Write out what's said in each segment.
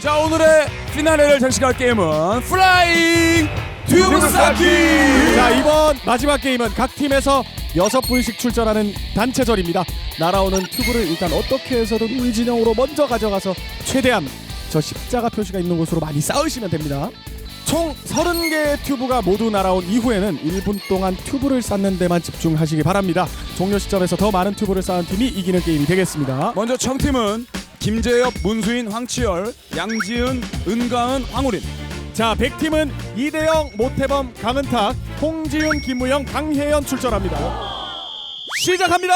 자 오늘의 피나레를 장식할 게임은 플라잉 쌓기. 자 이번 마지막 게임은 각 팀에서 여섯 분씩 출전하는 단체전입니다. 날아오는 튜브를 일단 어떻게 해서든 우리 진영으로 먼저 가져가서 최대한 저 십자가 표시가 있는 곳으로 많이 쌓으시면 됩니다. 총 30개의 튜브가 모두 날아온 이후에는 1분 동안 튜브를 쌓는 데만 집중하시기 바랍니다. 종료 시점에서 더 많은 튜브를 쌓은 팀이 이기는 게임이 되겠습니다. 먼저 청팀은 김재엽, 문수인, 황치열, 양지은, 은가은, 황우린. 자, 100팀은 이대영, 모태범, 강은탁, 홍지윤, 김우영, 강혜연 출전합니다. 시작합니다.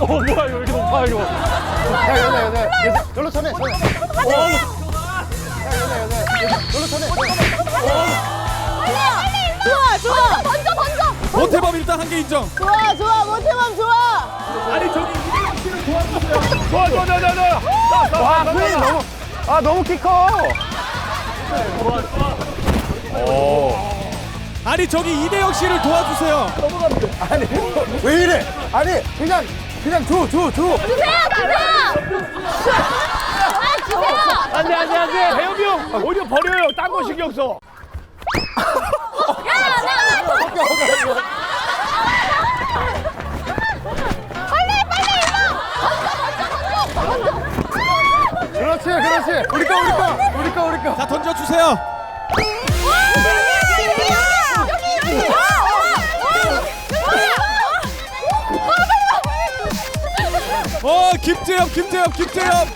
어 뭐야 이거 왜 이렇게 높아 이거 야 여자 여자 열로 쳐내 쳐내 야 여자 여자 열로 쳐내 좋아 좋아. 던져 던져 모태범 일단 한 개 인정. 좋아 좋아. 모태범 좋아 좋아 좋아 좋아 좋아 좋아 와 플레이 너무 아 너무 키커 아니 저기 이대영 씨를 도와주세요. 왜 이래? 아니 그냥 그냥 줘 줘 줘. 주세요 주세요! 아 주세요! 안돼 안돼 안돼. 배영이 형 오히려 버려요. 딴거 신경 써 우리 거 우리 거 우리 거 우리 거. 자 던져 주세요. 어 김재엽 김재엽 김재엽.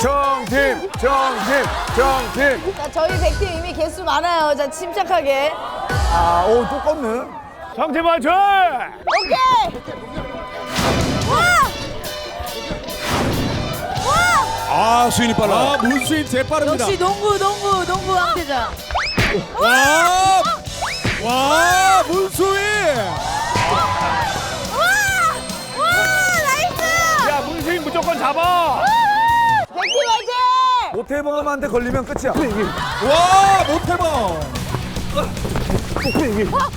정팀 정팀 정팀. 자 저희 백팀 이미 개수 많아요. 자 침착하게. 아오또 껐네. 정태만 줘 오케이 아 수인이 빨라. 아 문수인 재빠릅니다. 역시 농구 농구 농구 황태자 와, 와 문수인. 야 문수인 무조건 잡아 백팀 화이팅 모태범한테 걸리면 끝이야 와 모태범.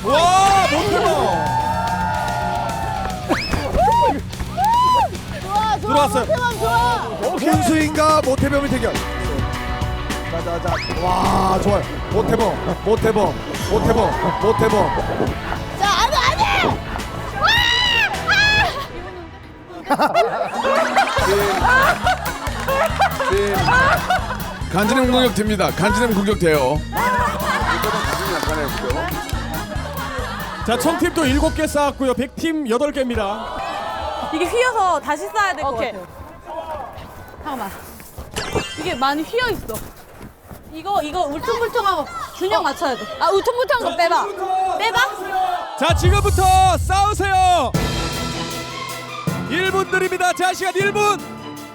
와 모태범. 좋아 좋아 들어왔어요. 모태범 좋아 문수인과 모태범의 대결 자자자 와 좋아요 모태범 모태범 모태범 모태범 자 안돼 안돼 간지남 공격 됩니다. 간지남 공격 돼요. 자 총팀도 일곱 개 쌓았고요. 100팀 여덟 개입니다. 이게 휘어서 다시 쌓아야 될 것 같아요. 잠깐만. 이게 많이 휘어 있어. 이거 이거 울퉁불퉁하고 균형 맞춰야 돼. 아 울퉁불퉁한 거 빼봐. 빼봐. 자 지금부터 싸우세요 1분 드립니다 자 시간 1분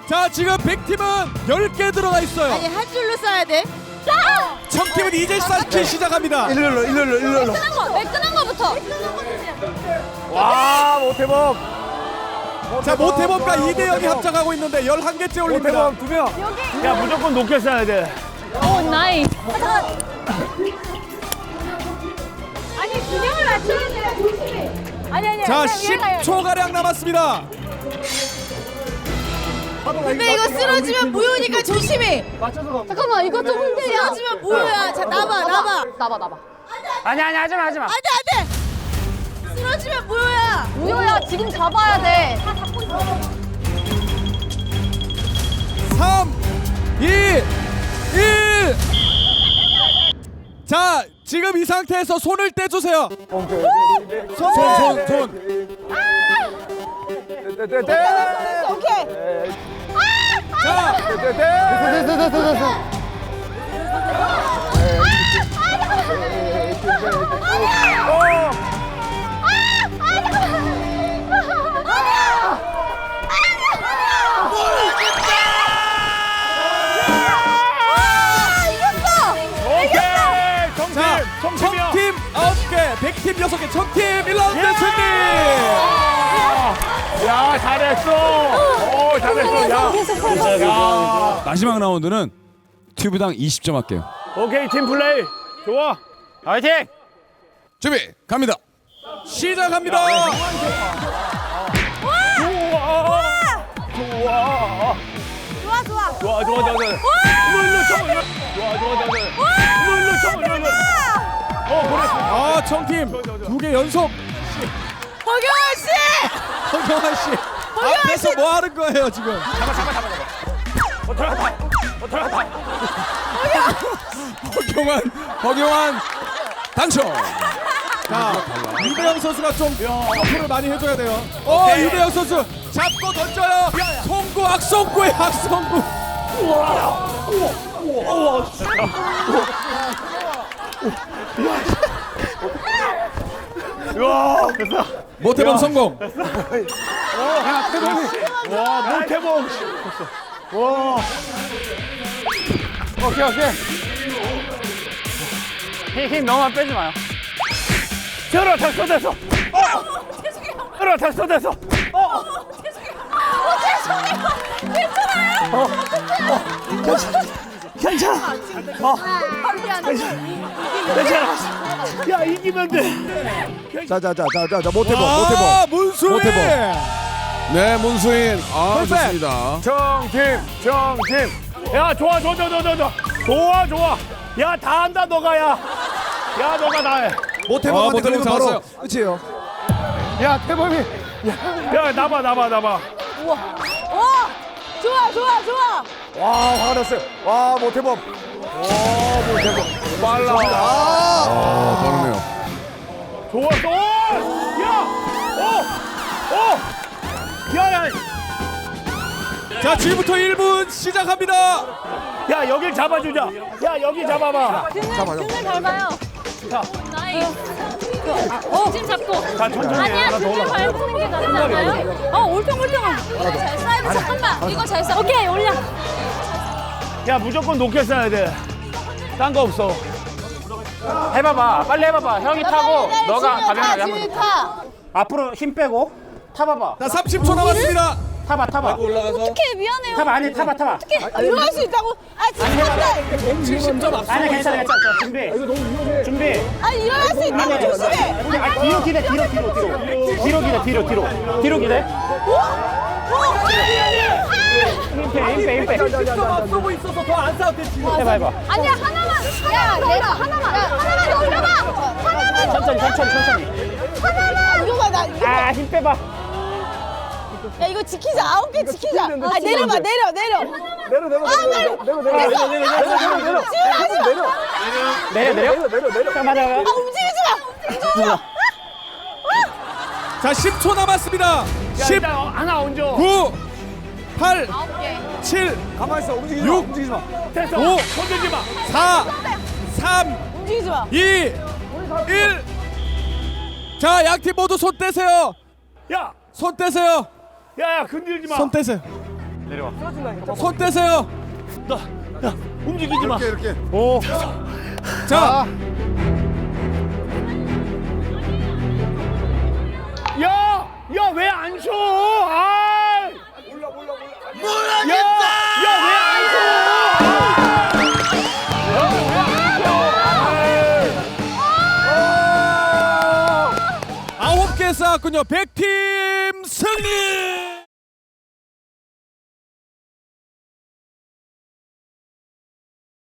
자 지금 100팀은 10개 들어가 있어요 아니 한 줄로 써야 돼 청팀은 이제 쌓기 시작합니다 일렬로 일렬로 일렬로 끈한 거. 매끈한 거부터. 와 모태범 자 모태범과 이대영이 합작하고 있는데 11개째 올립니다 모태범 두명 야 무조건 높게 써야 돼 오 나이. 아니 균형을 맞춰야 돼. 조심해. 아니 아니. 자 10초가량 남았습니다 근데 이거 쓰러지면 무효니까 조심해 잠깐만 이거 좀 흔들려. 쓰러지면 무효야 자 나봐 나봐 나봐 나봐. 아니 아니 하지마 하지마 안돼 안돼 쓰러지면 무효야 무효야 지금 잡아야 돼. 3 2 1 자, 지금 이 상태에서 손을 떼주세요. 손, 손, 손. 오케이 자, 됐어 됐어 됐어 됐어 오케이 6개, 청팀 1라운드 승리! 야 잘했어. 오 잘했어. 야, 야. 마지막 라운드는 튜브당 20점 할게요. 오케이 팀 플레이. 좋아. 화이팅! 준비 갑니다. 시작합니다. 좋아. 좋아. 좋아 좋아. 일로 아 청팀. 두 개 연속. 허경환 씨! 허경환 씨. 앞에서 뭐 하는 거예요 지금? 잡아 잡아 잡아 잡아. 어 들어갔다. 어 들어갔다. 허경환! 허경환 당첨. 자 유배영 선수가 좀 어플을 많이 해줘야 돼요. 어 유배영 선수 잡고 던져요. 송구 악송구의 악송구. 모태범 성공. 와 모태봉 와 오케이 오케이. 힘, 힘 너무 빼지 마요. 들어 다 쏟아서. 어 들어 다 쏟아서. 어 괜찮아 어 괜찮아 야 이기면 돼 자자자자자 모태범 아 모태범. 모태범. 네 문수인. 아. 좋습니다. 정팀 정팀 야 좋아 좋아 좋아 좋아 좋아 좋아 좋아 야다 한다 너가 야 야 너가 다해 모태범한테 아, 모태범 바로 잡았어요. 끝이에요 야 태범이 야 나봐 나봐 나봐 우와. 와! 좋아, 좋아, 좋아! 와 화가 났어요 와 모태범 와 모태범 빨라 아 아 빠르네요. 좋았어 어! 야오 오 야 야 자 지금부터 1분 시작합니다. 야 여길 잡아주자 야 여기 잡아봐 잡아요 등을 밟아요. 자. 어, 찜 잡고. 자 천천히 해 아니야, 등을 밟는 게 낫지 않아요? 어, 울퉁불퉁한. 잘 쏴야 잠깐만. 이거 잘 쏴. 오케이, 올려. 야 무조건 높게 써야 돼 딴 거 없어 해봐봐 빨리 해봐봐 형이 타고 너가 한번 타. 앞으로 힘 빼고 타봐봐 자 30초 남았습니다. 타봐 타봐 어떡해, 미안해요. 타봐 아니 타봐 타봐 이거 할수 있다고? 아, 진짜. 아니 괜찮아 괜찮아 준비 준비 아니, 일어날 수 있다고 조심해. 아 뒤로 기대 뒤로 뒤로 뒤로 뒤로 기대 뒤로 뒤로 뒤로 기대 아. 아, 아, 아. 움직이지 마. 자 10초 남았습니다. 10, 일단 하나 얹어 9, 8, 7, 가만히 있어 움직이지 마 육. 움직이지 마 됐어 오. 건들지 마 4, 3, 움직이지 마. 2, 1. 자, 양팀 모두 손 떼세요. 야! 손 떼세요. 야 야 건들지 마 손 떼세요. 내려와 손 떼세요. 너, 야 움직이지 마 이렇게 이렇게 오. 자, 야! 야 왜 안 쉬어? 아! 아홉 개 쌓았군요. 100팀 승리!